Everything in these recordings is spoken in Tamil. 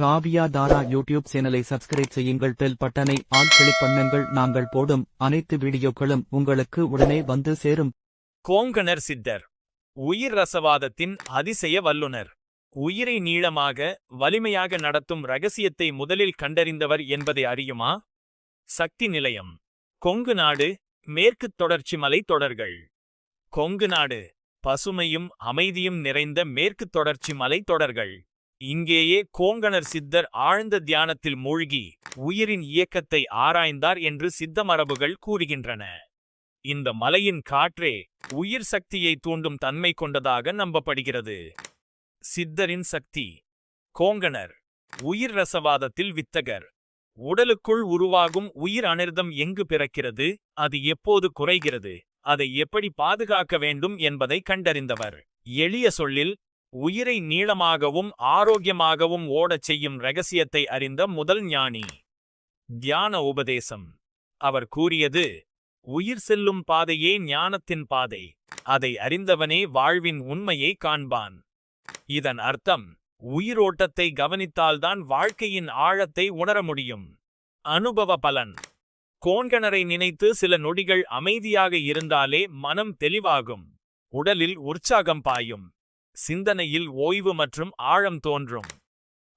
காவியா தாரா யூடியூப் சேனலை சப்ஸ்கிரைப் செய்யுங்கள். பெல் பட்டனை ஆல் கிளிக் பண்ணுங்கள். நாங்கள் போடும் அனைத்து வீடியோக்களும் உங்களுக்கு உடனே வந்து சேரும். கோங்கணர் சித்தர் உயிர் ரசவாதத்தின் அதிசய வல்லுனர் உயிரை நீளமாக வலிமையாக நடத்தும் ரகசியத்தை முதலில் கண்டறிந்தவர் என்பதை அறியுமா? சக்தி நிலையம் கொங்கு நாடு மேற்குத் தொடர்ச்சி மலை தொடர்கள். கொங்கு நாடு பசுமையும் அமைதியும் நிறைந்த மேற்குத் தொடர்ச்சி மலை தொடர்கள். இங்கேயே கோங்கணர் சித்தர் ஆழ்ந்த தியானத்தில் மூழ்கி உயிரின் இயக்கத்தை ஆராய்ந்தார் என்று சித்த மரபுகள் கூறுகின்றன. இந்த மலையின் காற்றே உயிர் சக்தியை தூண்டும் தன்மை கொண்டதாக நம்பப்படுகிறது. சித்தரின் சக்தி. கோங்கணர். உயிர் ரசவாதத்தில் வித்தகர். உடலுக்குள் உருவாகும் உயிர் அனிர்தம் எங்கு பிறக்கிறது? அது எப்போது குறைகிறது? அதை எப்படி பாதுகாக்க வேண்டும் என்பதை கண்டறிந்தவர். எளிய சொல்லில் உயிரை நீளமாகவும் ஆரோக்கியமாகவும் ஓடச் செய்யும் ரகசியத்தை அறிந்த முதல் ஞானி. தியான உபதேசம். அவர் கூறியது உயிர் செல்லும் பாதையே ஞானத்தின் பாதை. அதை அறிந்தவனே வாழ்வின் உண்மையை காண்பான். இதன் அர்த்தம் உயிரோட்டத்தை கவனித்தால்தான் வாழ்க்கையின் ஆழத்தை உணர முடியும். அனுபவ பலன். கோண்கணரை நினைத்து சில நொடிகள் அமைதியாக இருந்தாலே மனம் தெளிவாகும். உடலில் உற்சாகம் பாயும். சிந்தனையில் ஓய்வு மற்றும் ஆழம் தோன்றும்.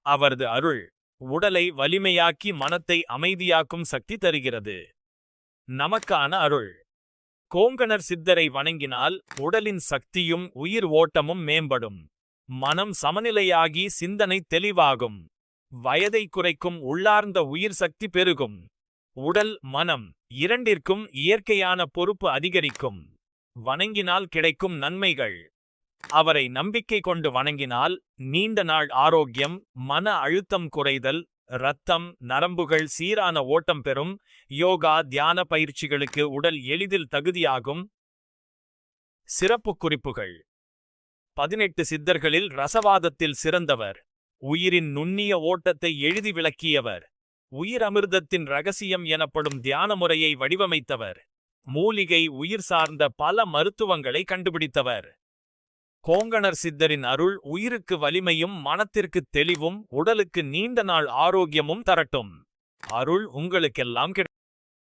அவரது அருள் உடலை வலிமையாக்கி மனத்தை அமைதியாக்கும் சக்தி தருகிறது. நமக்கான அருள். கோங்கணர் சித்தரை வணங்கினால் உடலின் சக்தியும் உயிர் ஓட்டமும் மேம்படும். மனம் சமநிலையாகி சிந்தனை தெளிவாகும். வயதை குறைக்கும் உள்ளார்ந்த உயிர் சக்தி பெருகும். உடல் மனம் இரண்டிற்கும் இயற்கையான பொறுப்பு அதிகரிக்கும். வணங்கினால் கிடைக்கும் நன்மைகள். அவரை நம்பிக்கை கொண்டு வணங்கினால் நீண்ட நாள் ஆரோக்கியம் மன அழுத்தம் குறைதல் இரத்தம் நரம்புகள் சீரான ஓட்டம் பெறும் யோகா தியான பயிற்சிகளுக்கு உடல் எளிதில் தகுதியாகும். சிறப்பு குறிப்புகள். பதினெட்டு சித்தர்களில் ரசவாதத்தில் சிறந்தவர். உயிரின் நுண்ணிய ஓட்டத்தை எழுதி விளக்கியவர். உயிர் அமிர்தத்தின் ரகசியம் எனப்படும் தியான முறையை வடிவமைத்தவர். மூலிகை உயிர் சார்ந்த பல மருத்துவங்களை கண்டுபிடித்தவர். கோங்கணர் சித்தரின் அருள் உயிருக்கு வலிமையும் மனத்திற்கு தெளிவும் உடலுக்கு நீண்ட நாள் ஆரோக்கியமும் தரட்டும். அருள் உங்களுக்கெல்லாம் கிடை